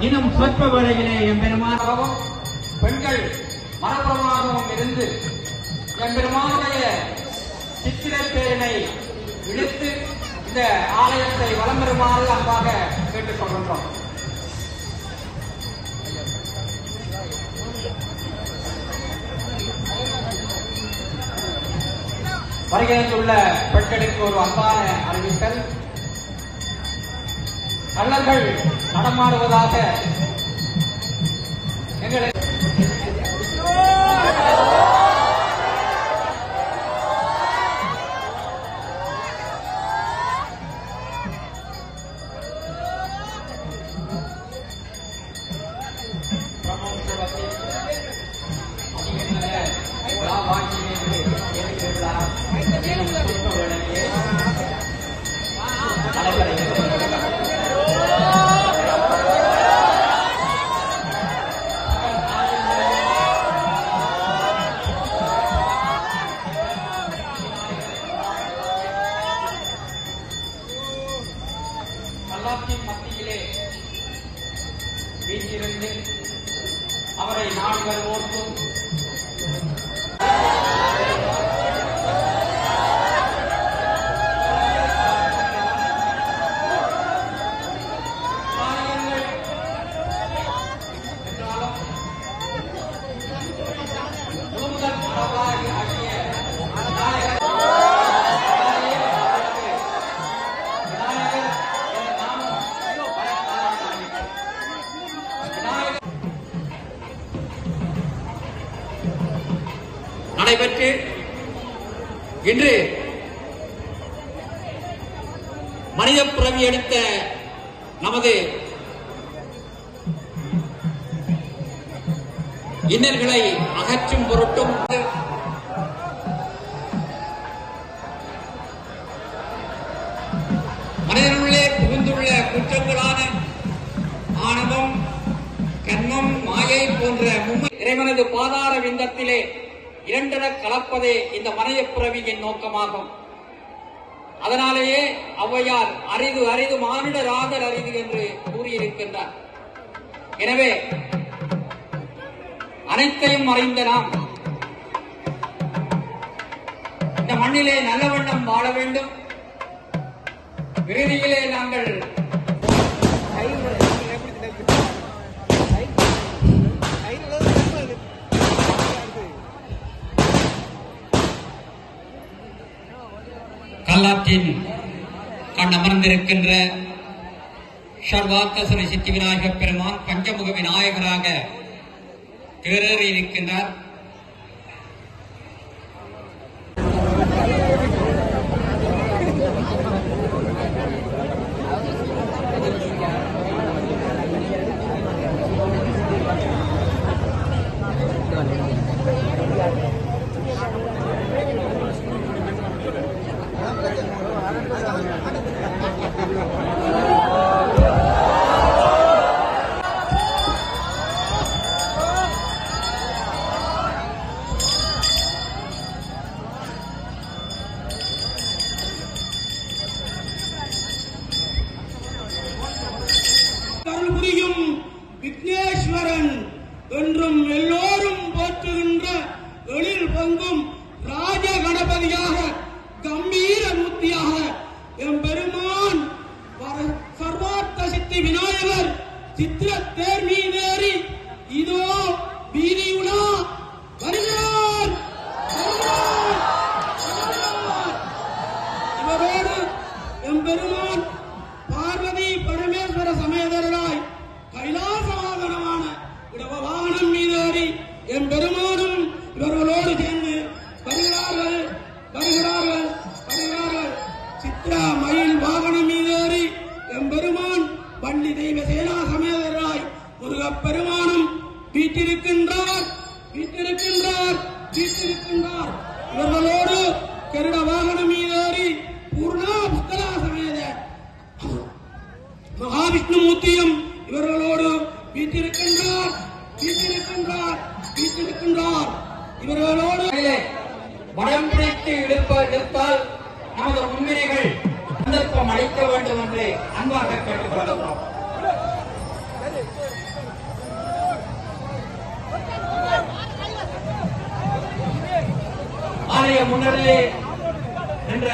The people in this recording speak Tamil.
இன்னும் சொற்ப வேளையிலே எம்பெருமானாகவும் பெண்கள் மனப்பரமாகவும் இருந்து எம்பெருமானுடைய பேரினை இழுத்து இந்த ஆலயத்தை வலம் பெறுமாறு அன்பாக கேட்டுக் கொள்கின்றோம். உள்ள பெண்களுக்கு ஒரு அன்பான அறிவித்தல். கள்ளர்கள் நடமாடுவதாக எங்களை வீட்டிலிருந்து அவரை நாடி வருவோர்க்கும் இன்று மனித பிறவி எடுத்த நமது இன்னல்களை அகற்றும் பொருட்டும் மனிதனுள்ளே புகுந்துள்ள குற்றங்களான ஆணவம் கன்மம் மாயை போன்ற இறைவனது பாதார விந்தத்திலே இரண்டென கலப்பதே இந்த மனையப்புறவியின் நோக்கமாகும். அதனாலேயே ஔவையார் அரிது அரிது மானிடர் ஆதல் அரிது என்று கூறியிருக்கின்றார். எனவே அனைத்தையும் அறிந்த நாம் இந்த மண்ணிலே நல்ல வண்ணம் வாழ வேண்டும். விடுதியிலே நாங்கள் கல்லாற்றின் கண் அமர்ந்திருக்கின்ற சர்வாத்தசன சித்தி விநாயகப் பெருமான் பஞ்சமுக விநாயகராக இருக்கின்றார் சித்திர தேர் மீதேறி இதோ வீதி உலா வருகிறார். இவரோடு எம்பெருமான் பார்வதி பரமேஸ்வர சமேதராய் கைலாச வாகனமான மீதேறி எம்பெருமானும் இவர்களோடு சேர்ந்து வருகிறார்கள் வருகிறார்கள் வருகிறார்கள். சித்ரா மய வாகனம் மீதேறி எம்பெருமான் வள்ளி தெய்வ சேனா சமேதராய் முருகப்பெருமானும் வீட்டிருக்கின்றார் வீட்டிருக்கின்றார் வீட்டிருக்கின்றார் இவர்களோடு கருட வாகனம் மீதேறி பூர்ணா புத்தலா சமேத மகாவிஷ்ணுமூர்த்தியும் இவர்களோடு வீட்டிருக்கின்றார் வீட்டிருக்கின்றார் வீட்டிருக்கின்றார் இவர்களோடு மனம் பிடித்து இழுப்ப இழுத்தால் நமது முன்னிலைகள் சந்தர்ப்பம் அளிக்க வேண்டும் என்று அன்பாக கேட்டுக்கொள்கிறோம். முன்னரே என்ற